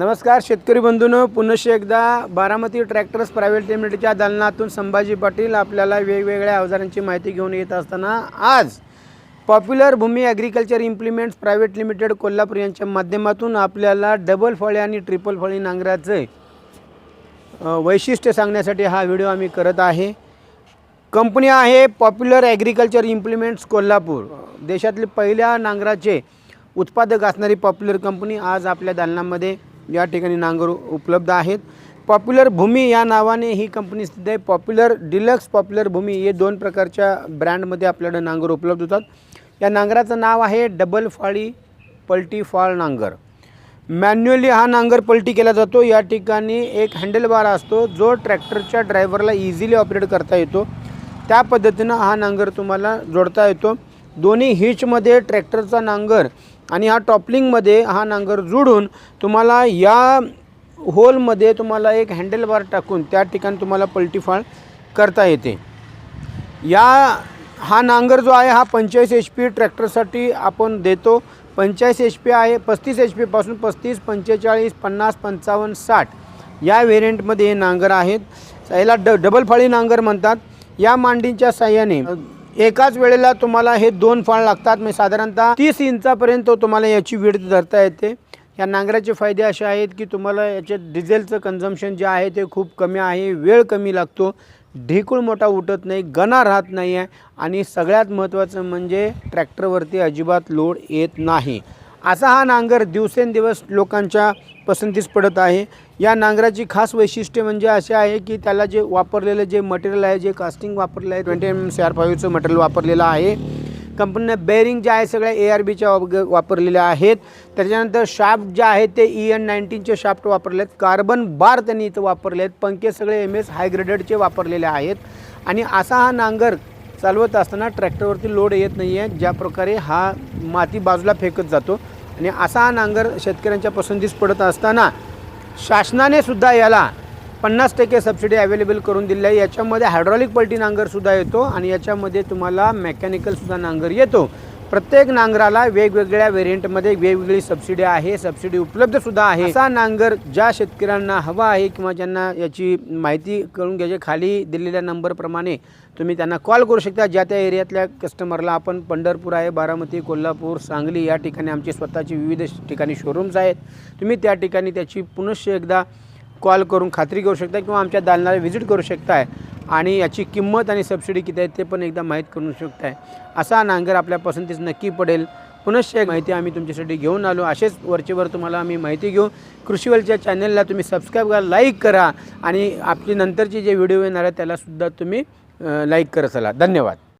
नमस्कार शेतकरी बंधूंनो. पुनश्च एकदा बारामती ट्रॅक्टर्स प्रायव्हेट लिमिटेडच्या दालनातून संभाजी पाटील आपल्याला वेगवेगळ्या अवजारांची माहिती घेऊन येत असताना आज popular Bhumi agriculture implements private limited Kolhapur यांच्या माध्यमातून आपल्याला डबल फळे आणि ट्रिपल फळी नांगराचे वैशिष्ट्य सांगण्यासाठी हा व्हिडिओ आम्ही करत आहे. कंपनी आहे पॉप्युलर ॲग्रिकल्चर इम्प्लिमेंट्स कोल्हापूर. देशातले पहिल्या नांगराचे उत्पादक असणारी पॉप्युलर कंपनी आज आपल्या दालनामध्ये या ठिकाणी नांगर उपलब्ध आहेत. पॉप्युलर भूमी या नावाने ही कंपनी स्थित आहे. पॉप्युलर डिलक्स पॉप्युलर भूमी हे दोन प्रकारच्या ब्रँडमध्ये आपल्याकडे नांगर उपलब्ध होतात. या नांगराचं नाव आहे डबल फाळी पलटी फाळ नांगर. मॅन्युअली हा नांगर पलटी केला जातो. या ठिकाणी एक हँडलबार असतो जो ट्रॅक्टरच्या ड्रायव्हरला इझिली ऑपरेट करता येतो. त्या पद्धतीनं हा नांगर तुम्हाला जोडता येतो. दोन्ही हिचमध्ये ट्रॅक्टरचा नांगर आणि हा टॉपलिंगमध्ये हा नांगर जोडून तुम्हाला या होलमध्ये तुम्हाला एक हँडलबार टाकून त्या ठिकाणी तुम्हाला पलटीफाळ करता येते. या हा नांगर जो आहे हा पंचेचाळीस एच पी ट्रॅक्टरसाठी आपण देतो. पंचेचाळीस एच पी आहे पस्तीस एच पीपासून पस्तीस पंचेचाळीस पन्नास पंचावन्न साठ या व्हेरियंटमध्ये हे नांगर आहेत. याला ड डबल फाळी नांगर म्हणतात. या मांडींच्या साह्याने एकाच वेळेला तुम्हाला हे दोन फळ लागतात. म्हणजे साधारणतः तीस इंचापर्यंत तुम्हाला याची विड्थ धरता येते. या नांगराचे फायदे असे आहेत की तुम्हाला याचे डिझेलचं कन्झम्शन जे आहे ते खूप कमी आहे वेळ कमी लागतो. ढेकूळ मोठा उठत नाही गणा राहत नाही आहे आणि सगळ्यात महत्त्वाचं म्हणजे ट्रॅक्टरवरती अजिबात लोड येत नाही. असा हा नांगर दिवसेंदिवस लोकांच्या पसंतीस पडत आहे. या नांगराची खास वैशिष्ट्य म्हणजे असे आहे की त्याला जे वापरलेलं जे मटेरियल आहे जे कास्टिंग वापरलेलं आहे ट्वेंटी एम सी आर फाईव्हचं मटेरियल वापरलेलं आहे. कंपनीनं बेरिंग जे आहे सगळ्या ए आर बीच्या वापरलेल्या आहेत. त्याच्यानंतर शाफ्ट जे आहेत ते ई एन नाईन्टीनचे शाफ्ट वापरले आहेत कार्बन बार त्यांनी इथं वापरले आहेत पंखे सगळे एम एस हायग्रेडेडचे वापरलेले आहेत. आणि असा हा नांगर चालवत असताना ट्रॅक्टरवरती लोड येत नाही आहे ज्या प्रकारे हा माती बाजूला फेकत जातो. आणि असा नांगर शेतकऱ्यांच्या पसंतीस पडत असताना शासनाने सुद्धा याला पन्नास टक्के सबसिडी अवेलेबल करून दिली आहे. याच्यामध्ये हायड्रॉलिक पलटी नांगरसुद्धा येतो आणि याच्यामध्ये तुम्हाला मेकॅनिकलसुद्धा नांगर येतो. प्रत्येक नांगराला वेगवेगळ्या व्हेरियंटमध्ये वेगवेगळी सबसिडी आहे. सबसिडी उपलब्धसुद्धा आहे. असा नांगर ज्या शेतकऱ्यांना हवा आहे किंवा ज्यांना याची माहिती करून घ्यायची खाली दिलेल्या नंबरप्रमाणे तुम्ही त्यांना कॉल करू शकता. ज्या त्या एरियातल्या कस्टमरला आपण पंढरपूर आहे बारामती कोल्हापूर सांगली या ठिकाणी आमची स्वतःची विविध ठिकाणी शोरूम्स आहेत. तुम्ही त्या ठिकाणी त्याची पुनश्च एकदा कॉल करून खात्री करू शकता किंवा आमच्या दालनाला व्हिजिट करू शकताय. आणि याची किंमत आणि सबसिडी किती आहे ते पण एकदा माहीत करू शकताय. असा नांगर आपल्या पसंतीस नक्की पडेल. पुनश्च एक माहिती आम्ही तुमच्यासाठी घेऊन आलो. असेच वरचेवर तुम्हाला आम्ही माहिती घेऊ. कृषीवलच्या चॅनलला तुम्ही सबस्क्राईब करा लाईक करा आणि आपली नंतरची जे व्हिडिओ येणार आहे त्यालासुद्धा तुम्ही लाईक करत चला. धन्यवाद.